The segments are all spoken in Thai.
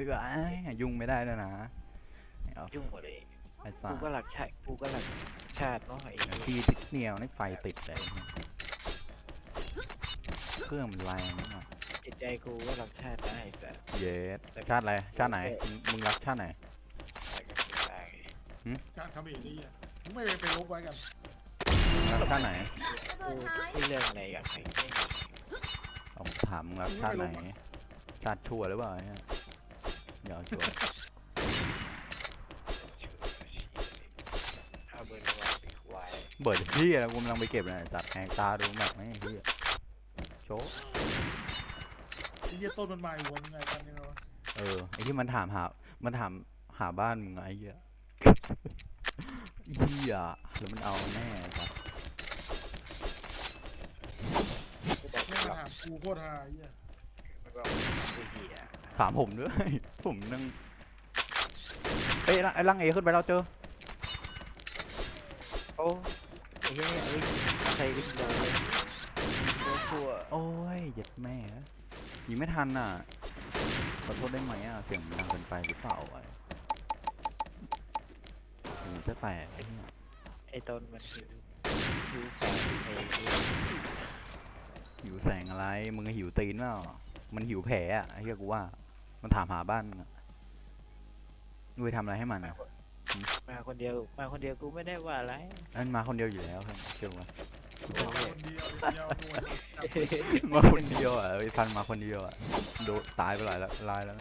ดีกว่าอ้ยยุ่งไม่ได้แล้วนะเอายุ่งหมดเลยไอ้สักูก็หลักชาติกูก็หลักชาติเนาะไอ้ทีติดเหนียวนี่ไฟติดเลยเครื่องมันแรงมากจิตใจกูก็หลักชาติไอ้สัสเย็ดชาติอะไรชาติไหนมึงมึงรักชาติไหน ตายการทำเองนี่อะมึงไม่ไปลบไว้กันรักชาติไหนกูไม่เรื่องอะไรอย่างไรเอาถามมึงรักชาติไหน ชาติชั่วหรือเปล่าเนี่ย อย่าเอาชั่วเอาเบอร์วางปีกไว้เบิดที่อะไรกูกำลังไปเก็บเลยจัดแหงตาดูแบบไม่ที่โชว์ไอ้เหี้ยต้นมันมาอีกวนไงกันยังไงวะเออไอ้ที่มันถามหา มันถามหาบ้านมึงไงไอ้เหี้ยเหี้ยแล้วมันเอาแน่จ้ะกูบอกไม่ไม่มาหรอกถามกูโคตรฮาไอ้เหี้ยมันก็กูเหี้ย ถามผมด้วย ผมนั่งเอ้ยไอ้ลังเอขึ้นไปแล้วเจอโอ้ไอ้เหี้ยเอ้ยใครวิ่งเลยโดนทั่วโอ้ยเหย็ดแม่ยิงไม่ทันอะขอโทษได้ไหมอะเสียงมันดังเกินไปหรือเปล่าอะหูจะแตกไอ้เนี่ยไอ้ต้นมันหิวหิวแสงไอ้เหี้ยหิวแสงอะไร มึงหิวตีนเปล่ามันหิวแผลอะไอ้เหี้ยกูว่า มันถามหาบ้านมึงอะมึงไปทำอะไรให้มันอะมาคนเดียว มาคนเดียวกูไม่ได้ว่าอะไรนั่นมาคนเดียวอยู่แล้วครับเชื่อว่าคนเดียวเดียวโดนจับมาคนเดียวอะไอ้พันมาคนเดียวอะโดนตายไปหลายแล้วลายแล้ว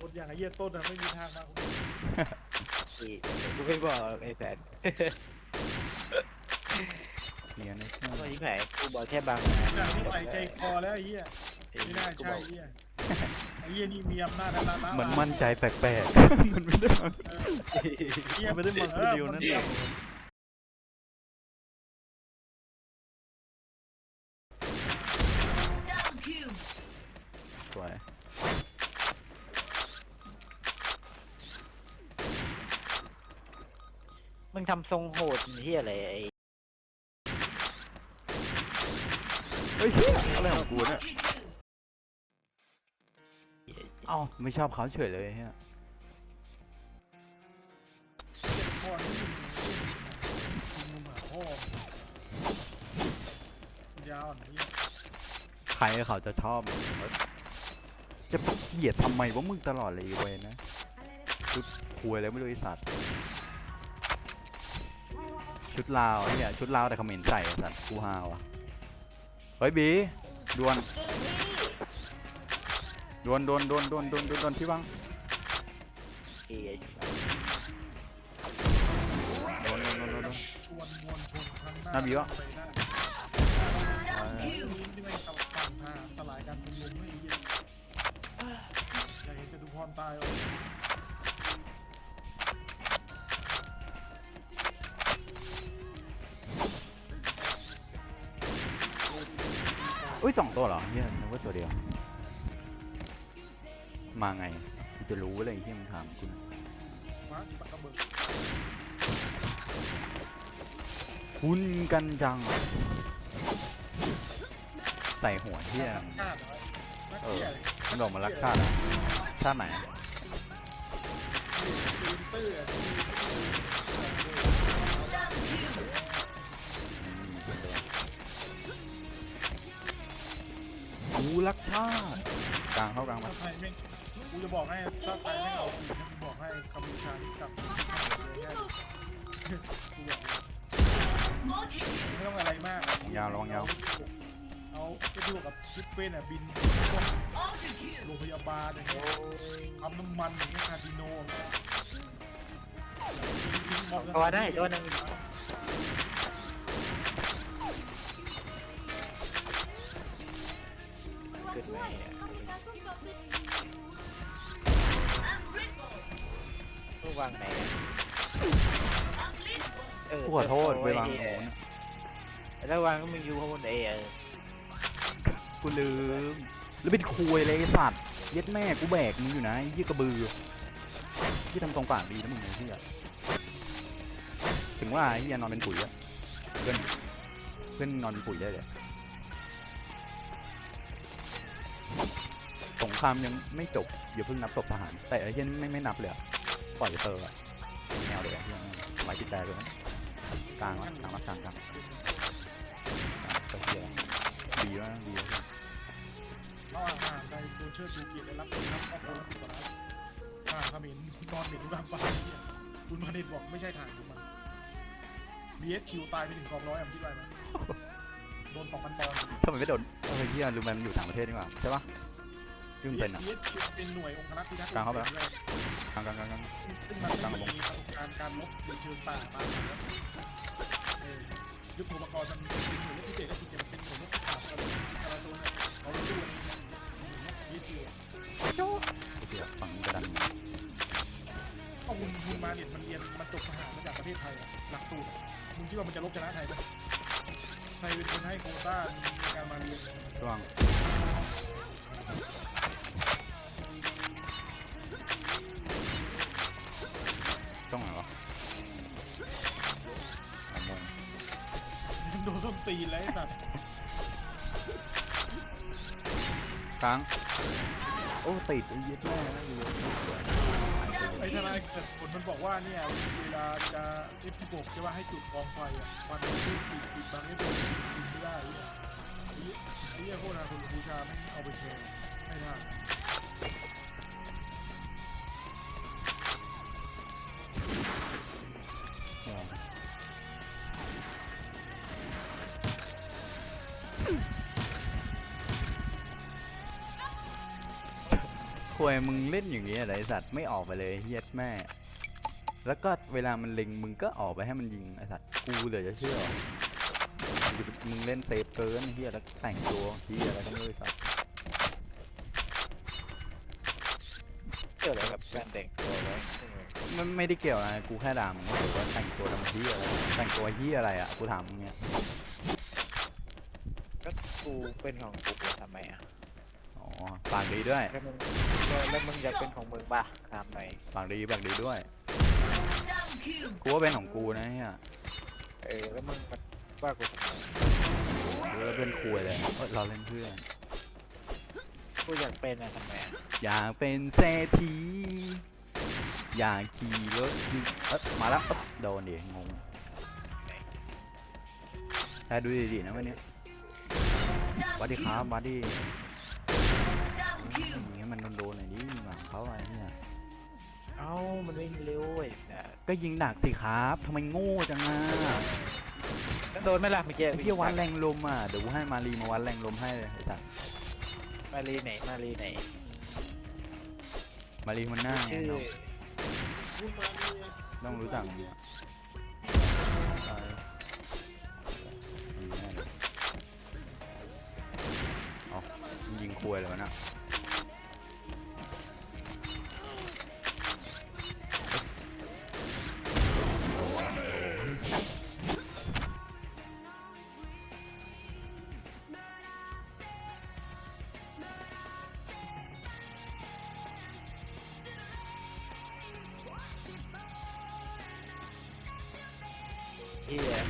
คนอย่างไอ้เหี้ยต้นอะไม่มีทางมาคนเดียวอีกูไม่บอกไอ้แสนเนี่ยนะก็ยิ่งไหนกูบอกแค่บางอย่างนี้ใส่ใจคอแล้วไอ้เหี้ยไม่น่าใช่ไอ้เหี้ย ไอ้เหี้ยนี่มีอำนาจอะไรละเหมือนมั่นใจแปลกๆมันไม่ได้มา เหี้ยไม่ได้มาคนเดียวนั่นเอเออง สวยมึงทำทรงโหดที่อะไรไอ้เฮ้ยเหี้ยอะไรของกูเนี่ยเอ้าไม่ชอบเขาเฉยเลยเฮียพ่อนี่มึงหมาพ่อยาวนี่ใครเขาจะชอบ จะเหยียดทำไมว่ามึงตลอดเลยไอ้ยนะชุดคุยอะไรไม่รู้ไอสัตว์ ชุดลาวเนี่ยชุดลาวแต่เขมรใส่ไอ้สัตว์กูฮาวะเฮ้ยบีดวน ดวนดวนดวนดวนดวนดวนดวนที่บ้างไอ้ดวนดวนดวนดวนดวน ชวนมวลชนข้างหน้าน่ามีวะ ไปหน้าเออที่ไม่สลับฟังทางสลายการชุมนุมไม่เยี่ยมอยากเห็นจตุพรตายอะอุ้ยสองตัวเหรอเฮียนึกว่าตัวเดียว มาไงกูจะรู้เลยที่มึงถามกูนะมาปากกระเบิดคุ้นกันจัง ใส่หัวเฮียรักชาติเหรอรักเที่ยเลยมันบอกมารักชาติอะชาติไหนอินเตอร์อกูรักชาติกลางเข้ากลางมาชาติไทยแม่ง จะบอกให้ชาติไทยไม่งเอาอีกนะกูบอกให้กัมพูชานี่กลับมาเลยแน่เลยกูบอกเลยไม่ต้องอะไรมากยาวระวังยาว เอาไปดูกับชิปเป้นอะบินโรงพยาบาลอย่างเงี้ยปั๊มน้ำมันอย่างเงี้ยคาสิโนอย่างเงี้ยตัวได้ตัวนึงเกิดไหม วางไหนเออกูขอโทษไปวางเอโอ้อนะแล้ววางก็มึงอยู่ข้างบนเอเออกูลืม แล้วเป็นคุยเลยไอ้สัตว์เย็ดแม่กูแบกมึงอยู่นะไอ้ยี่กระบือที่ทำตรงปากดีนะมึงไอ้ที่อะถึงว่าไอ้ยี่นอนเป็นปุ๋ยอะเพื่อนเพื่อนนอนเป็นปุ๋ยได้เลยสงครามยังไม่จบอย่าเพิ่งนับศพทหาร แต่ไอ้เหี้ยนี่ไม่ไม่นับเลยอะ ปล่อยเตอร์อะแนวเลยอะเหี้ยไว้จิตใจเลยกลางวะกลางวะกลางกลางกลางเสียดีวะดีวะเอาอาหารไปโดนเชิดดูเกียรติได้รับรับครอบครัวละสิบกว่าล้านทารเขมรนนอนเหม็นรูปร่างบ้าเนี่ยคุณมาเด็ดบอกไม่ใช่ทารคุณมัน BSQ ตายไปถึงกองร้อยอะคิดว่าไหมโดนสองพันปอนด์ทำไมไม่โดนเออเหี้ยลืมไปมันอยู่ต่างประเทศนี่หว่าใช่ปะ ยุ่งเป็นอะ BSQ เป็นหน่วยองครักษ์พิทักษ์กลางเข้าไปแล้ว กลางกลางกลางกลาง ซึ่งมันก็มีประสบการณ์การลบในเชิงป่ามาแล้วเออยุทโธปกรณ์มันเป็นหน่วยรบพิเศษก็จริงแต่มันเป็นหน่วยรบป่าบอะไรตัวเนี่ยเราไม่รู้อะไรเนี่ยยี่สิบโอเคอะฝั่งนี้กระดันเอาคุณคุณมาเนี่ยมันเรียนมันจบทหารมาจากประเทศไทยอะหลักสูตรอะมึงคิดว่ามันจะลบชนะไทยไหมไทยเป็นคนให้โควต้าในการมาเรียน ช่วงช่วง โดนส้นตีนแล้วไอ้สัตว์กลางโอ้ติดไอ้เหี้ยแม่นะอยู่เลยไอ้ทนายเกิดผลมันบอกว่าเนี่ยเวลาจะเอฟหกจะว่าให้จุดกองไฟอะควันมันขึ้นปิดปิดบางเอฟหกปิดไม่ได้เนี่ยไอ้เหี้ยไอ้เหี้ยโคตรนาคนบูชาไม่เอาไปแชร์ให้ได้ ควยมึงเล่นอย่างนี้อะไรไอ้สัตว์ไม่ออกไปเลยเฮียดแม่ แล้วก็เวลามันเล็งมึงก็ออกไปให้มันยิงไอ้สัตว์กูเหลยจะเชื่อเหรอมึงเล่นเซฟเกินไอ้เฮียแล้วแต่งตัวเฮียอะไรก็ไม่รู้ไอ้สัตว์เกี่ยวอะไรกับการแต่งตัวไว้มันไม่ได้เกี่ยวอะไรกูแค่ด่ามึงเฉยๆว่าแต่งตัวทำเฮียอะไรแต่งตัวเฮียอะไรอะกูถามมึงเนี่ยก็กูเป็นของกูทำไมอะอ๋อ ปากดีด้วยแล้วมึงแล้วมึงอยากเป็นของมึงป่ะทำไมปากดีปากดีด้วยกูว่าเป็นของกูนะเฮียเออแล้วมึงมาว่ากูทำไมกูว่าเป็นคุยเลยเอ้ยเราเล่นเพื่อนกูอยากเป็นอะทำไมอะอยากเป็นเศรษฐีอยากขี่รถยนต์เอ๊ะมาแล้วอ๊ะโดนดิงงแต่ดูดีๆนะวันนี้สวัสดีครับสวัสดีามันวิ่งเร็วเว้ยนะก็ยิงดักสิครับทำไมโง่จังอะแล้วโดนไหมล่ะเมื่อกี้ไอ้เที่ยวัดแรงลมอะ เดี๋ยวกูให้มารีมาวัดแรงลมให้เลยไอ้สัสมารีไหนมารีไหนมารีมันหน้าไงชื่อเนาะคุณมาเนี่ยต้องรู้จักดีอะใช่ดีแน่เลยเอายิงควยเลยวะนะ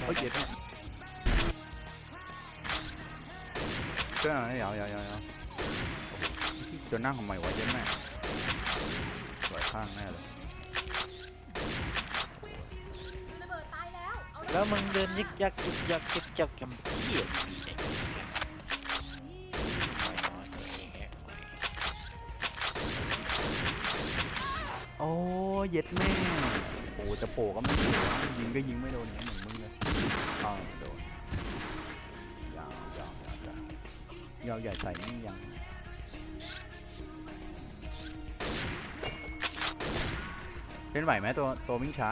เฮ้ยเย็ดเนี่ยเจ้าเดี๋ยวเดี๋ยวเดี๋ยวเดี๋ยวจะนั่งทำไมวะเย็ดแม่สวยข้างแน่เลย ระเบิดตายแล้ว เอาแล้วมึงเดินยึกยักยึกยักยึกยักกำเขี้ยมีไอ้เนี่ยโอ้เย็ดแม่โอ้จะโผล่ก็ไม่โผล่ยิงก็ยิงไม่โดนอย่างนี้เหมื อนมึงเลยอ้าวโดนยาวยาวยาวยาวใหญ่ใส่นี่ยังเล่นไหวไหมตัวตัววิ่งช้า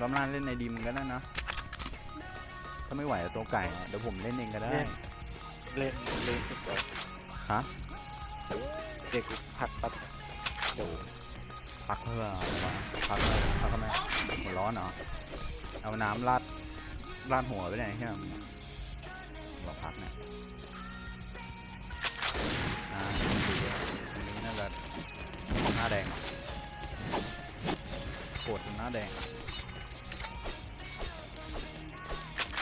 บำนาญเล่นในดีมก็ได้นะ ถ้าไม่ไหวอะตัวไก่อะเดี๋ยวผมเล่นเองก็ได้ เล่น เล่นสุดเลยฮะ เด็กพักปั๊บเดี๋ยวพักเพื่ออะไรวะพักเพื่อพักทำไมหัวร้อนเหรอ เอาน้ำราดราดหัวไปไหนใช่ไหมบอกพักเนี่ยอ่าตรงนี้น่าจะหน้าแดงเหรอโกรธจนหน้าแดงอะ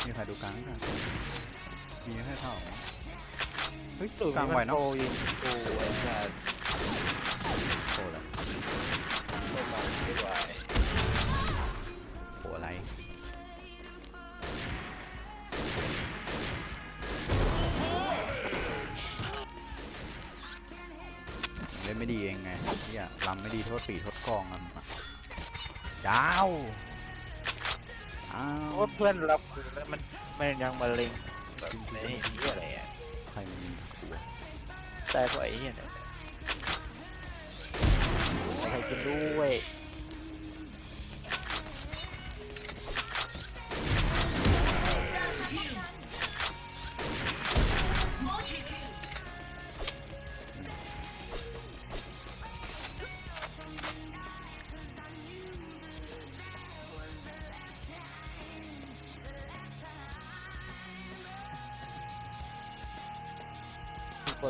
มีใครดูกลางไหมครับมีให้เข้าเหรอเฮ้ยตู่กลางไหวเนาะโตยิงกูไอ้สั เล่นไม่ดีเองไงเฮียลำไม่ดีโทษปีโทษกองอะมึงอะยาวอ้าเพวราะว่าเพื่อนรับกูแล้วมันมันยังมาเล็งแบบในนี่อะไรอะใครมีกูอะแต่พวกไอ้เหี้ยเนี่ยใครกินด้วย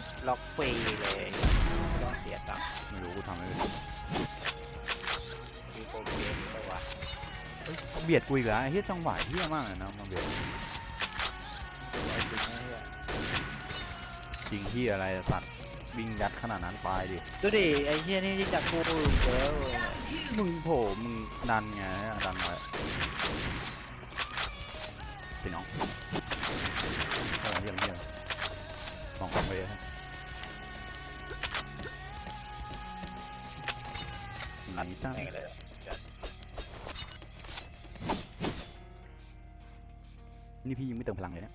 ดล็อกฟรีเลยไม่ต้องเสียตังค์ไม่รู้กูทำไม่เป็นมีโปรเกมเลยวะเฮ้ยเบียดกูอีกแล้วไอ้เฮียจังหวะเฮียมากเลยนะมาเบียดเอาจริงนะเนี่ยจริงที่อะไรอะสัตว์วิ่งยัดขนาดนั้นไปดิดูดิไอ้เหี้ยนี่ยิ่งจากกูอีกแล้วมึงโผล่มึงดันไงดันไว้ นี่พี่ยังไม่เติมพลังเลยเนี่ย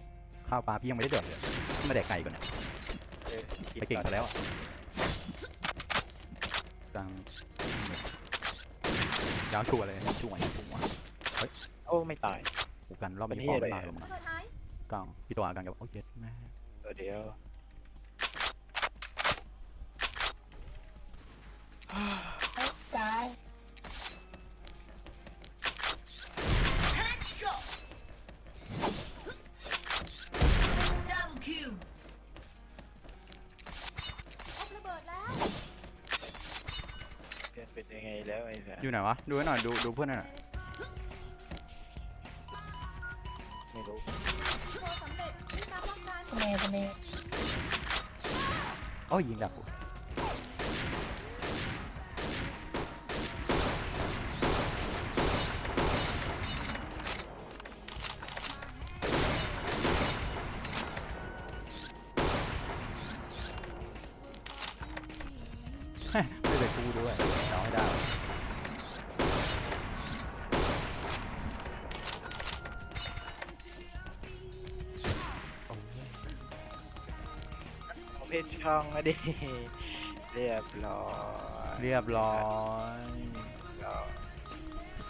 ข้าวปลาพี่ยังไม่ได้เดือดเลยไม่ได้ไก่ก่อนเนี่ยเออไปเก่งซะแล้วอะกลางยาวชัวร์เลยชัวร์ชัวร์โอ้ไม่ตาย กูกันรอบเป็นนี้เหี้ปอยมอะไรตายอะลงมาเปิดท้ายกลางพี่ตัวกันกับโอ้ยเจ็ดแม่เออเดี๋ยว เพื่อนเป็นยังไงแล้วไอ้สัสอยู่ไหนวะ ดูให้หน่อย ดูดูเพื่อนหน่อย ไม่รู้โชว์สำเร็จวิชาป้องกันโอ้ยยิงดับกู เอาเพชรช่องอะดิเรียบร้อยเรียบร้อยร้อย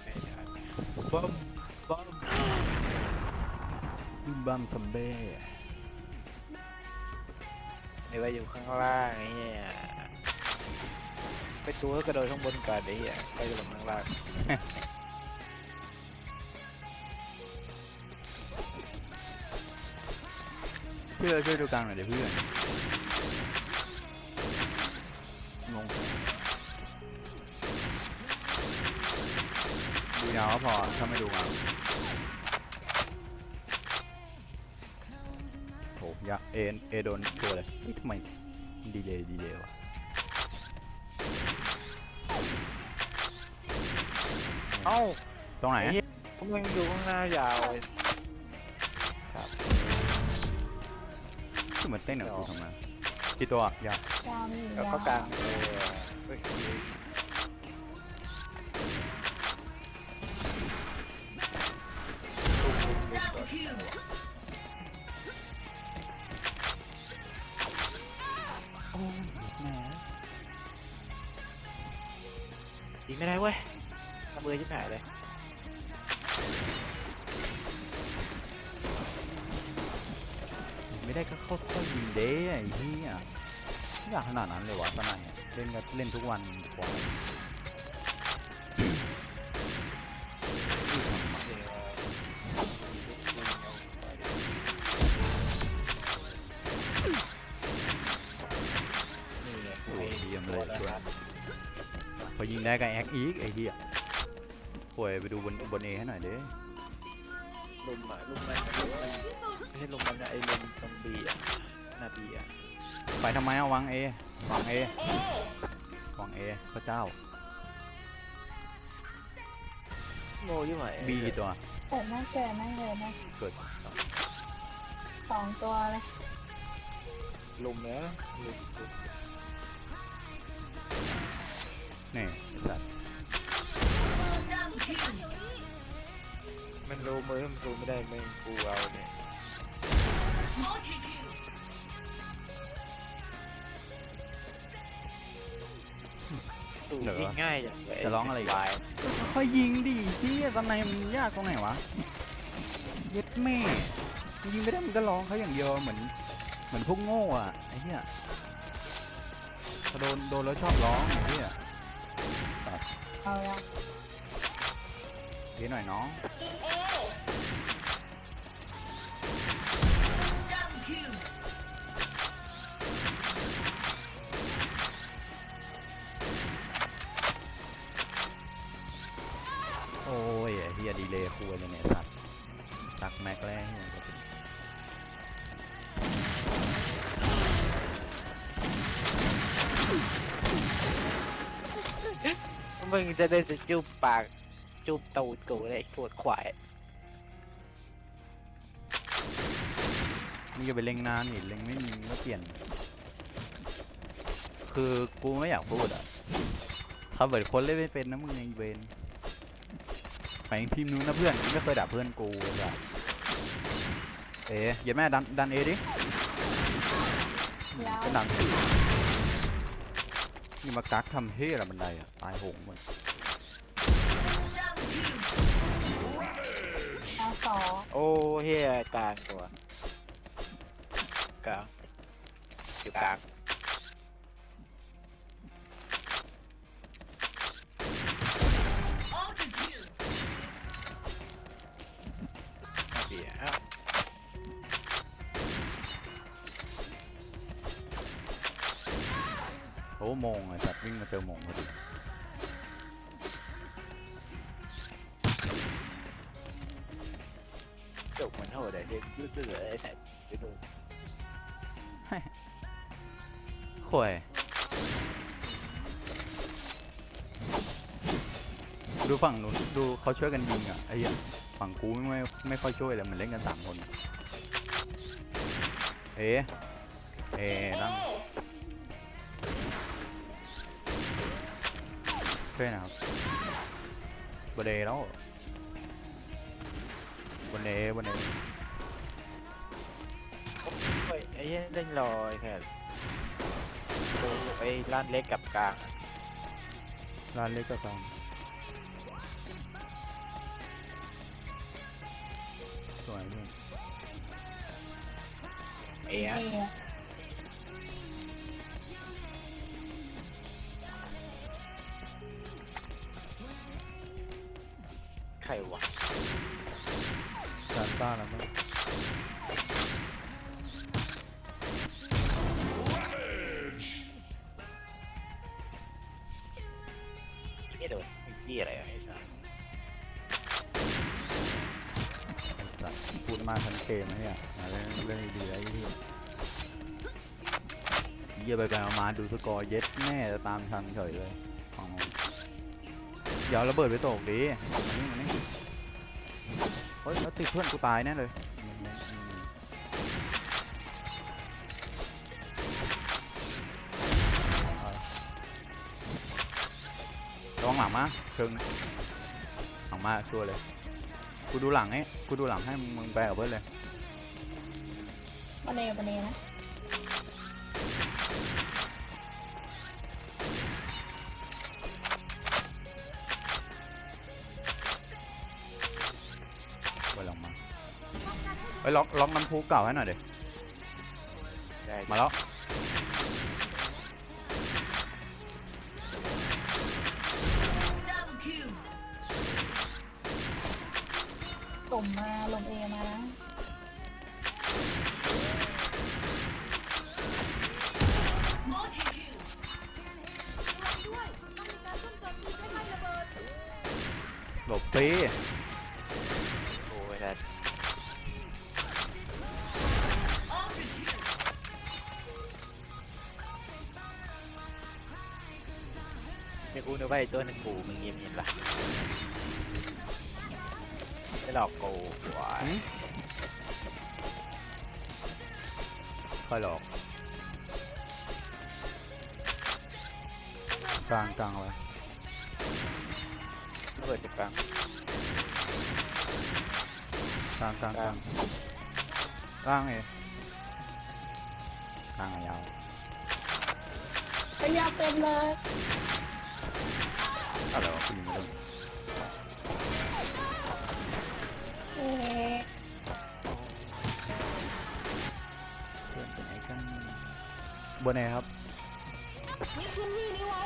ไม่ทันบ๊อมบ๊อมบึ้มบัมซัมเบ้ไม่ว่าอยู่ข้างล่างไอ้เหี้ยไปตัวก็กระโดดข้างบนก่อนไอ้เหี้ยไปลงข้างล่างเพื่อช่วยดูกลางหน่อยเดี๋ยวเพื่อน พอถ้าไม่ดูอะโหยะเอเอโดนตัวเลยเฮ้ยทำไมดีเลยดีเลยวะเอ้าตรงไหนไอ้อะเหี้ยผมยังอยู่ข้างหน้ายาวเลยคือเหมือนเต้นเหรอกูทำไมกี่ตัวอะยาวแล้วก็กลางเออเฮ้ย โอ้ยแหมยิงไม่ได้เว้ยทำมือชิบหายเลยไม่ได้ก็เข้าค่อยยิงเด้ไอ้เหี้ยไม่อยากขนาดนั้นเลยวะตอนไหนเล่นก็เล่นทุกวันกว่านี่ ได้ก็แอคอีกไอ้เหี้ยป่วยไปดูบนบนเอให้หน่อยเด้ลุมอะลุมมันไม่ใช่ลุมมันนะไอ้ลุมตรงบีอะหน้าบีอะไปทำไมเอาวางเอวางเอวางเอพระเจ้าโง่ยิ่งไหวบีกี่ตัวเกิดไม่เกิดไม่เกิดไม่เกิดสองตัวเลยลุมเนอะลุมลุม นี่ไอ้สัตว์มันรู้มือมันรู้ไม่ได้มึงกูเอาเนี่ยสู้ยิงง่ายอย่างจะร้องอะไรอีกวายค่อยยิงดิที่ตอนไหนมันยากตรงไหนวะเย็ดแม่มึงยิงไม่ได้มึงก็ร้องเขาอย่างเดียวเหมือนเหมือนพวกโง่อะไอ้เหี้ยพอโดนโดนแล้วชอบร้องไอ้เหี้ย เอาละเดี๋ยวหน่อยน้องโอ้ยไอ้เฮียดีเลยคุยเลยเนี่ยสัตว์ตักแม็กแล้วเหี้ย มึงจะได้จะจูบปากจูบตูดกูเลยไอ้ปวดขวายมึงจะไปเล็งนานนี่เล็งไม่มีมึงก็เปลี่ยน คือกูไม่อยากพูดอะถ้าเบิดคนเล่นไม่เป็นนะมึงยังเวนไปทีมนู้นนะเพื่อนมึงไม่เคยด่าเพื่อนกูเลยอะเอ๋เดี๋ยวแม่ดันดันเอดิยาวก็ดัน นี่มากักทำเฮ้อะไรบันไดอะ ตายโหงหมดเอาสองโอ้เฮียกลางตัวกลางอยู่กลาง โอ้โมงไอ้สัตว์วิ่งมาเจอโมงพอดีจบเหมือนโหดเลยเด็กยืดเสือไอ้สัตว์ไปดูข่วยดูฝั่งนู้นดูเขาช่วยกันยิงอะไอ้เหี้ยฝั่งกูไม่ไม่ไม่ค่อยช่วยเลยมันเล่นกันสามคน เอ๋เอ๋ตั้ง ช่วยหนะครับบนเดแล้วบนเดบนเดเฮ้ยไอ้เหี้ยเล่นลอยแค่ดูไอ้ล้านเล็กกับกลางร้านเล็กก็ฟังสวยเลยเอ๋เอ รวะซานต้าแล้วมั้งไม่โดนไอ้ยี่อะไรอะไอ้สัสไอ้สัตว์พูดมาทันเกมนะเนี่ยมาเล่นเล่นดีๆแล้วไอ้เหี้ยเยี่ยไปไปมาๆดูสกอร์เย็ดแม่จะตามทันเฉยเลย อ๋ออย่าเอาระเบิดไปตกดีนี่มานี่เฮ้ยติดเพื่อนกูตายแน่เลยระวังหลังมาเชิงหลังมาชัวร์เลย กูดูหลังให้ กูดูหลังให้มึงมึงไปกับเพื่อนเลย บันเดบันเดนะ ไปล็อกล็อกน้ำพุเก่าให้หน่อยเดี๋ยวได้มาแล้วกลุ่มมาลงเอมานะด้วยต้ ไอ้ตัวหนึงกูมึงเงียบเงียบละไม่หลอกกูวะค่อยหลอกกลางกลางเอาไว้ระเบิดจากกลางกลางกลางกลางล่างเองกลางอะยาว พยายามเต็มเลย อะไรวะคุณยิงไม่โดนเอ๊ะเพื่อนเป็นไงกันบนไหนครับยึดพื้นที่นี้ไว้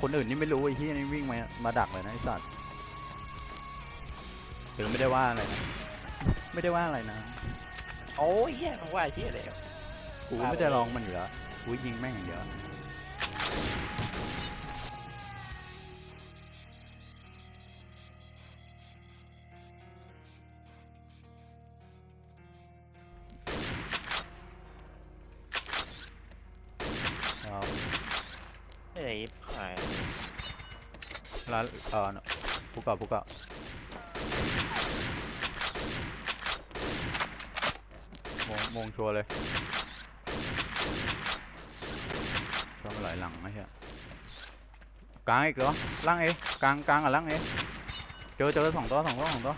คนอื่นนี่ไม่รู้ไอ้ที่นี่วิ่งมามาดักเลยนะไอ้สัตว์ถึงไม่ได้ว่าอะไรนะไม่ได้ว่าอะไรนะโอ้ยเฮียมันว่าเฮียอะไรวะกูไม่ได้ลองมันอยู่แล้วกูยิงแม่งอย่างเดียว ไอ้หายแล้วเออปุกเกาปุกเกาโมงโมงชัวร์เลยชอบไหลายหลังไม่ใช่กลางอีกเหรอล่างเอกลางกลางกับล่างเอเจอเจอสองตัวสองตัวสองตัว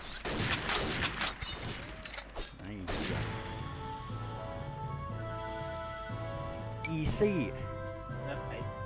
อ้เหี้ย easy